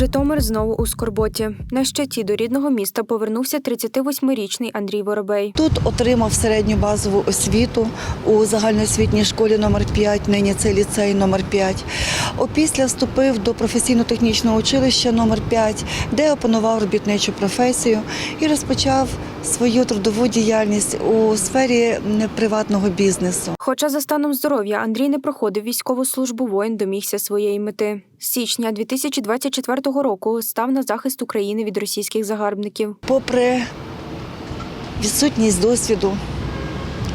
Житомир знову у скорботі. На щиті до рідного міста повернувся 38-річний Андрій Воробей. Тут отримав середню базову освіту у загальноосвітній школі номер 5 нині це ліцей номер 5 Опісля вступив до професійно-технічного училища номер 5 де опанував робітничу професію і розпочав свою трудову діяльність у сфері приватного бізнесу. Хоча за станом здоров'я Андрій не проходив військову службу, воїн домігся своєї мети. З січня 2024 року став на захист України від російських загарбників. Попри відсутність досвіду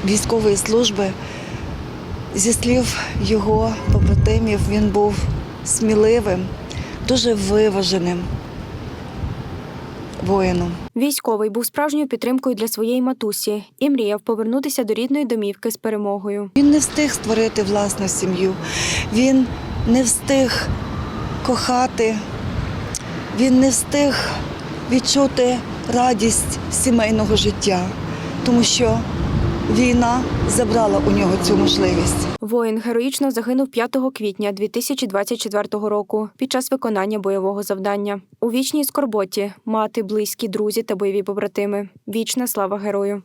військової служби, зі слів його побратимів, він був сміливим, дуже виваженим воїном. Військовий був справжньою підтримкою для своєї матусі і мріяв повернутися до рідної домівки з перемогою. Він не встиг створити власну сім'ю, він не встиг кохати, він не встиг відчути радість сімейного життя, тому що війна забрала у нього цю можливість. Воїн героїчно загинув 5 квітня 2024 року під час виконання бойового завдання. У вічній скорботі мати, близькі, друзі та бойові побратими. Вічна слава герою.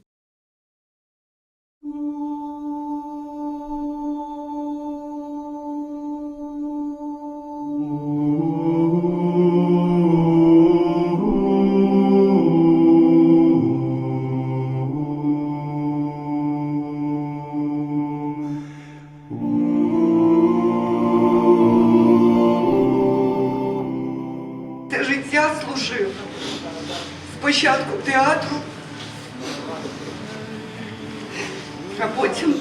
А потім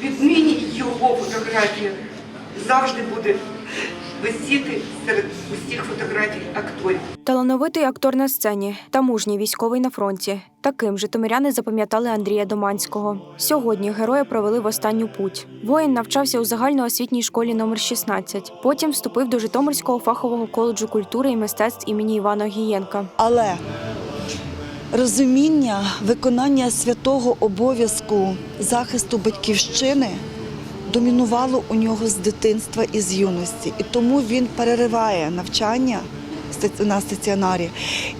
віднині його фотографія завжди буде висіти серед усіх фотографій акторів. Талановитий актор на сцені та мужній військовий на фронті. Таким житомиряни запам'ятали Андрія Доманського. Сьогодні героя провели в останню путь. Воїн навчався у загальноосвітній школі номер 16. Потім вступив до Житомирського фахового коледжу культури і мистецтв імені Івана Гієнка. Але розуміння виконання святого обов'язку захисту батьківщини домінувало у нього з дитинства і з юності. І тому він перериває навчання на стаціонарі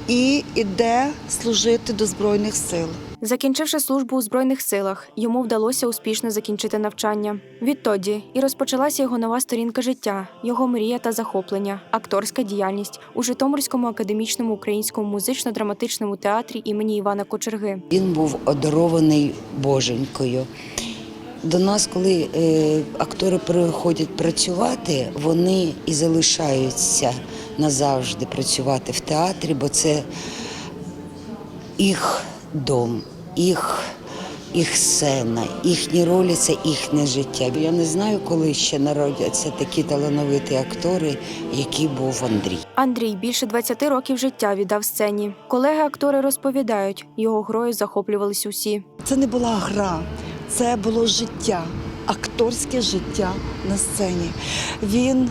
і йде служити до Збройних сил. Закінчивши службу у збройних силах, йому вдалося успішно закінчити навчання. Відтоді і розпочалася його нова сторінка життя, його мрія та захоплення, акторська діяльність у Житомирському академічному українському музично-драматичному театрі імені Івана Кочерги. Він був одарований боженькою. До нас, коли е, актори приходять працювати, вони і залишаються назавжди працювати в театрі, бо це їх дом, їх, їх сцена, їхні ролі це їхнє життя. Я не знаю, коли ще народяться такі талановиті актори, які був Андрій. Андрій більше 20 років життя віддав сцені. Колеги-актори розповідають, його грою захоплювались усі. Це не була гра, це було життя, акторське життя на сцені. Він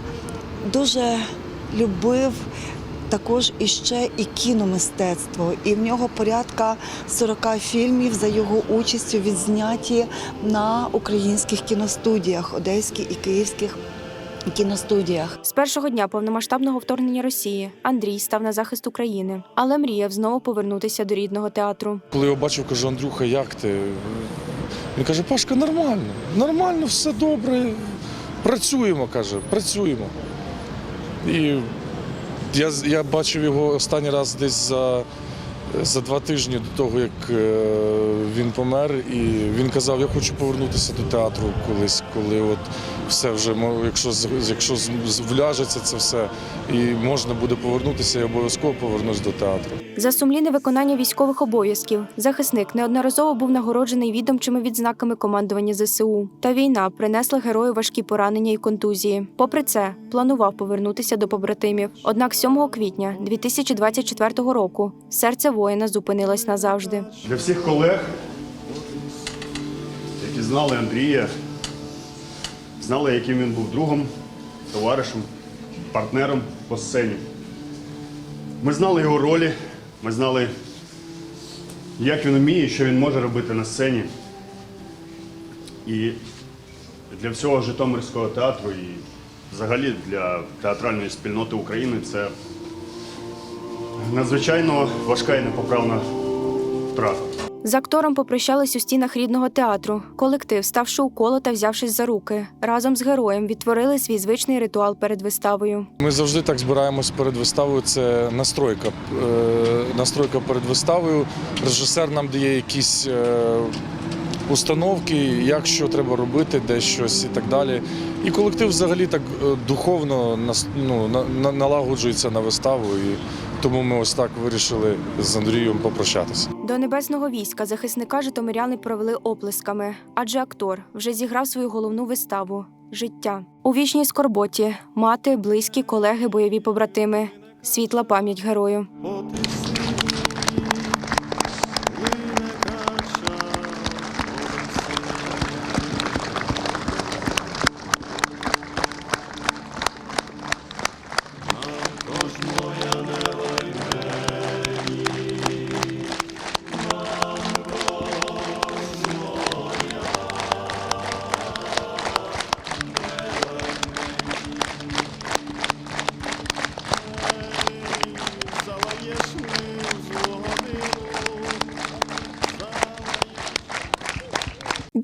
дуже любив також іще і кіномистецтво. І в нього порядка 40 фільмів за його участю відзняті на українських кіностудіях, одеських і київських кіностудіях. З першого дня повномасштабного вторгнення Росії Андрій став на захист України, але мріяв знову повернутися до рідного театру. Коли я бачив, кажу, Андрюха, як ти? Він каже, Пашка, нормально, нормально, все добре. Працюємо, каже, працюємо. І я, я бачив його останній раз десь за, за два тижні до того, як е, він помер. І він казав, я хочу повернутися до театру колись, коли от все вже, якщо, з- якщо вляжеться це все, і можна буде повернутися, я обов'язково повернусь до театру. За сумлінне виконання військових обов'язків захисник неодноразово був нагороджений відомчими відзнаками командування ЗСУ. Та війна принесла герою важкі поранення і контузії. Попри це, планував повернутися до побратимів. Однак 7 квітня 2024 року серце воїна зупинилось назавжди. Для всіх колег, які знали Андрія, знали, яким він був другом, товаришем, партнером по сцені. Ми знали його ролі, ми знали, як він вміє, що він може робити на сцені. І для всього Житомирського театру і взагалі для театральної спільноти України це надзвичайно важка і непоправна втрата. З актором попрощались у стінах рідного театру. Колектив, ставши у коло та взявшись за руки, разом з героєм відтворили свій звичний ритуал перед виставою. Ми завжди так збираємось перед виставою. Це настройка. Е, Настройка перед виставою. Режисер нам дає якісь е, установки, як що треба робити, де щось і так далі. І колектив взагалі так е, духовно ну, на- на- налагоджується на виставу. І тому ми ось так вирішили з Андрієм попрощатися. До небесного війська захисника житомиряни провели оплесками, адже актор вже зіграв свою головну виставу життя у вічній скорботі, мати, близькі, колеги, бойові побратими. Світла пам'ять герою.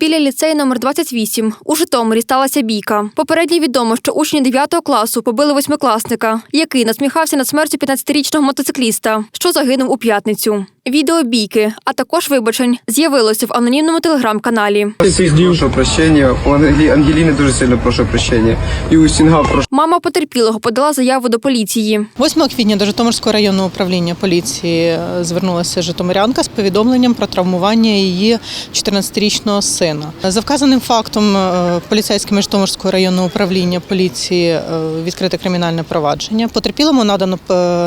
Біля ліцею номер 28 у Житомирі сталася бійка. Попередньо відомо, що учні 9 класу побили восьмикласника, який насміхався над смертю 15-річного мотоцикліста, що загинув у п'ятницю. Відео бійки, а також вибачень, з'явилося в анонімному телеграм-каналі. Прошу прощення. У Ангеліни дуже сильно прошу прощення. І у Сінга прошу. Мама потерпілого подала заяву до поліції. 8 квітня до Житомирського районного управління поліції е, звернулася Житомирянка з повідомленням про травмування її 14-річного сина. За вказаним фактом е, поліцейськими Житомирського районного управління поліції е, відкрите кримінальне провадження. Потерпілому надано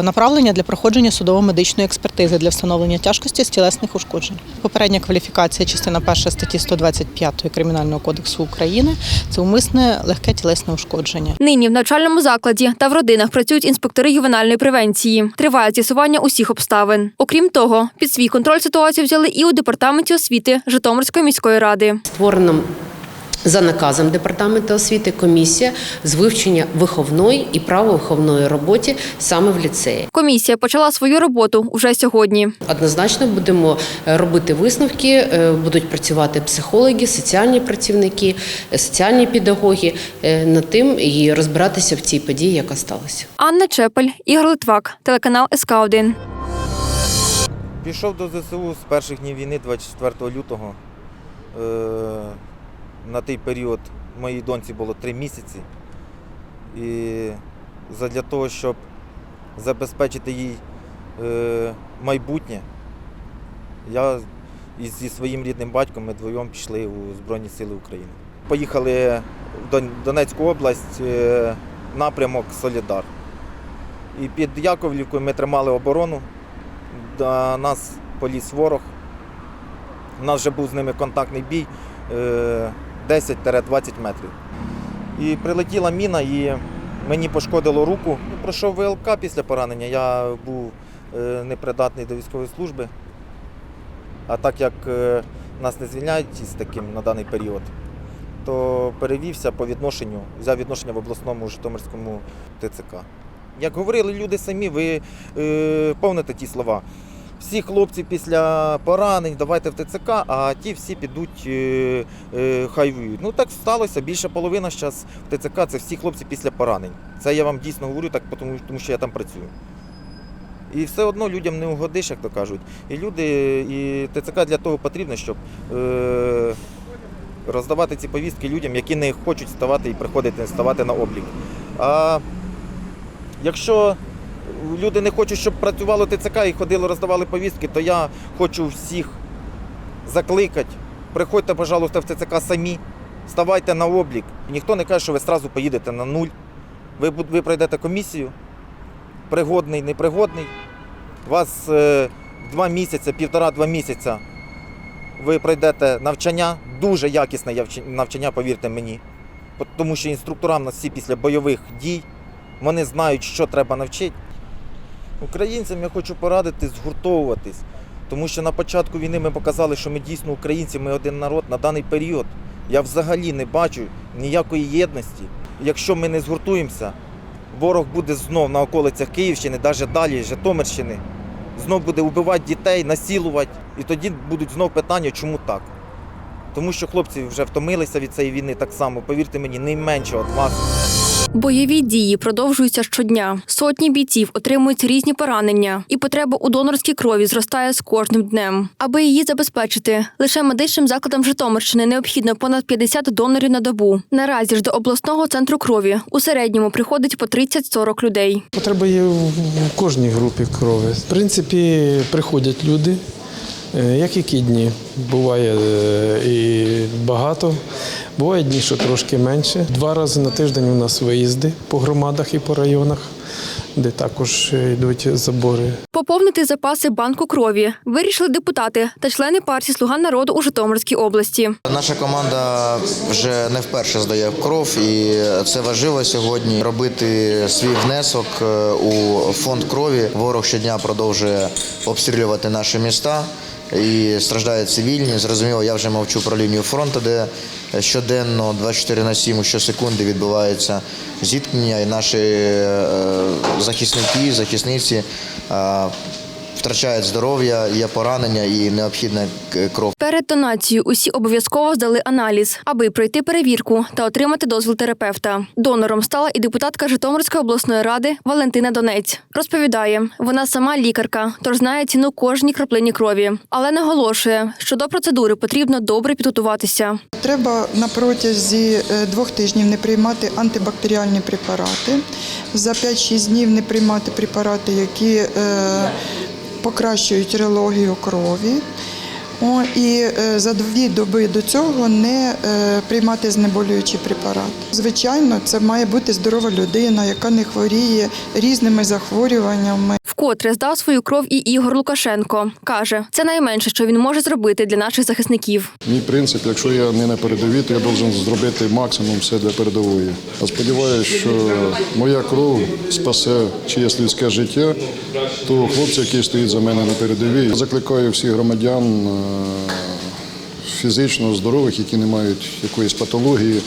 направлення для проходження судово-медичної експертизи для встановлення тяжкості з тілесних ушкоджень. Попередня кваліфікація частина 1 статті 125 Кримінального кодексу України це умисне легке тілесне ушкодження. Нині в навчальному закладі та в родинах працюють інспектори ювенальної превенції. Триває з'ясування усіх обставин. Окрім того, під свій контроль ситуацію взяли і у департаменті освіти Житомирської міської ради. Створена за наказом департаменту освіти комісія з вивчення виховної і правовиховної роботи саме в ліцеї. Комісія почала свою роботу уже сьогодні. Однозначно будемо е, робити висновки, е, будуть працювати психологи, соціальні працівники, е, соціальні педагоги над тим і розбиратися в цій події, яка сталася. Анна Чепель, Ігор Литвак, телеканал СК 1 Пішов до ЗСУ з перших днів війни, 24 лютого. На той період моїй доньці було три місяці. І задля того, щоб забезпечити їй е, майбутнє, я зі своїм рідним батьком ми двоєм пішли у Збройні Сили України. Поїхали в Донецьку область, е, напрямок Солідар. І під Яковлівкою ми тримали оборону до нас поліз ворог. У нас вже був з ними контактний бій е, 10-20 метрів. І прилетіла міна, і мені пошкодило руку. Пройшов ВЛК після поранення. Я був е, непридатний до військової служби. А так як е, нас не звільняють із таким на даний період, то перевівся по відношенню, взяв відношення в обласному Житомирському ТЦК. Як говорили люди самі, ви е, помните ті слова. Всі хлопці після поранень давайте в ТЦК, а ті всі підуть, е, е, хай воюють. Ну так сталося. Більше половина зараз в ТЦК це всі хлопці після поранень. Це я вам дійсно говорю, так тому, тому що я там працюю. І все одно людям не угодиш, як то кажуть. І люди, і ТЦК для того потрібно, щоб е, роздавати ці повістки людям, які не хочуть ставати і приходити ставати на облік. А якщо люди не хочуть, щоб працювало ТЦК і ходили, роздавали повістки, то я хочу всіх закликати. Приходьте, пожалуйста, в ТЦК самі, ставайте на облік. Ніхто не каже, що ви одразу поїдете на нуль. Ви, ви пройдете комісію, пригодний, непригодний. Вас е, два місяці, півтора-два місяця ви пройдете навчання, дуже якісне навчання, повірте мені. Тому що інструктора в нас всі після бойових дій, вони знають, що треба навчити. Українцям я хочу порадити згуртовуватись, тому що на початку війни ми показали, що ми дійсно українці, ми один народ на даний період. Я взагалі не бачу ніякої єдності. якщо ми не згуртуємося, ворог буде знов на околицях Київщини, навіть далі, Житомирщини, знов буде вбивати дітей, насилувати. І тоді будуть знов питання, чому так. Тому що хлопці вже втомилися від цієї війни так само, повірте мені, не менше від вас. Бойові дії продовжуються щодня. Сотні бійців отримують різні поранення, і потреба у донорській крові зростає з кожним днем. Аби її забезпечити, лише медичним закладам Житомирщини необхідно понад 50 донорів на добу. Наразі ж до обласного центру крові у середньому приходить по 30-40 людей. Потреба є в кожній групі крові. В принципі, приходять люди, е, як які дні. Буває е, і багато, буває дні, що трошки менше. Два рази на тиждень у нас виїзди по громадах і по районах, де також е, йдуть забори. Поповнити запаси банку крові вирішили депутати та члени партії Слуга народу у Житомирській області. Наша команда вже не вперше здає кров, і це важливо сьогодні робити свій внесок е, у фонд крові. Ворог щодня продовжує обстрілювати наші міста. І страждають цивільні. Зрозуміло, я вже мовчу про лінію фронту, де щоденно 24 на 7, щосекунди відбуваються зіткнення, і наші е, захисники, захисниці е, втрачають здоров'я, є поранення і необхідна кров. Перед донацією усі обов'язково здали аналіз, аби пройти перевірку та отримати дозвіл терапевта. Донором стала і депутатка Житомирської обласної ради Валентина Донець. Розповідає, вона сама лікарка, тож знає ціну кожній краплині крові, але наголошує, що до процедури потрібно добре підготуватися. Треба на протязі е, двох тижнів не приймати антибактеріальні препарати, за 5-6 днів не приймати препарати, які е, покращують реологію крові. О, і е, за дві доби до цього не е, приймати знеболюючі препарати. Звичайно, це має бути здорова людина, яка не хворіє різними захворюваннями. Вкотре здав свою кров і Ігор Лукашенко. Каже, це найменше, що він може зробити для наших захисників. Мій принцип, якщо я не на передовій, то я повинен зробити максимум все для передової. А сподіваюся, що моя кров спасе чиєсь людське життя, то хлопці, які стоять за мене на передовій, закликаю всіх громадян е, фізично здорових, які не мають якоїсь патології.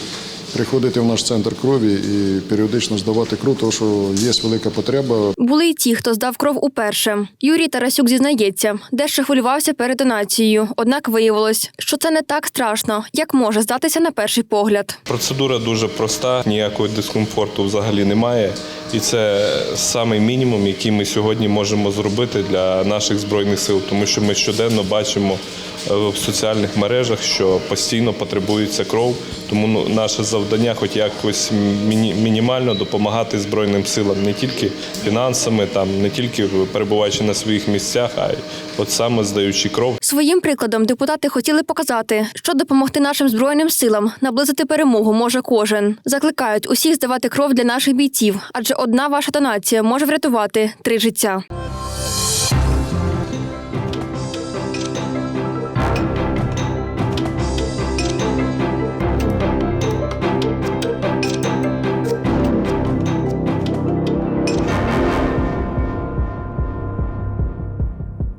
Приходити в наш центр крові і періодично здавати кров, тому що є велика потреба. Були й ті, хто здав кров уперше. Юрій Тарасюк зізнається, дещо хвилювався перед донацією, однак виявилось, що це не так страшно, як може здатися на перший погляд. Процедура дуже проста, ніякого дискомфорту взагалі немає. І це самий мінімум, який ми сьогодні можемо зробити для наших збройних сил, тому що ми щоденно бачимо е, в соціальних мережах, що постійно потребується кров. Тому ну, наше завдання, хоч якось мінімально допомагати збройним силам не тільки фінансами, там не тільки перебуваючи на своїх місцях, а й от саме здаючи кров. Своїм прикладом депутати хотіли показати, що допомогти нашим збройним силам наблизити перемогу може кожен. Закликають усіх здавати кров для наших бійців, адже одна ваша донація може врятувати три життя.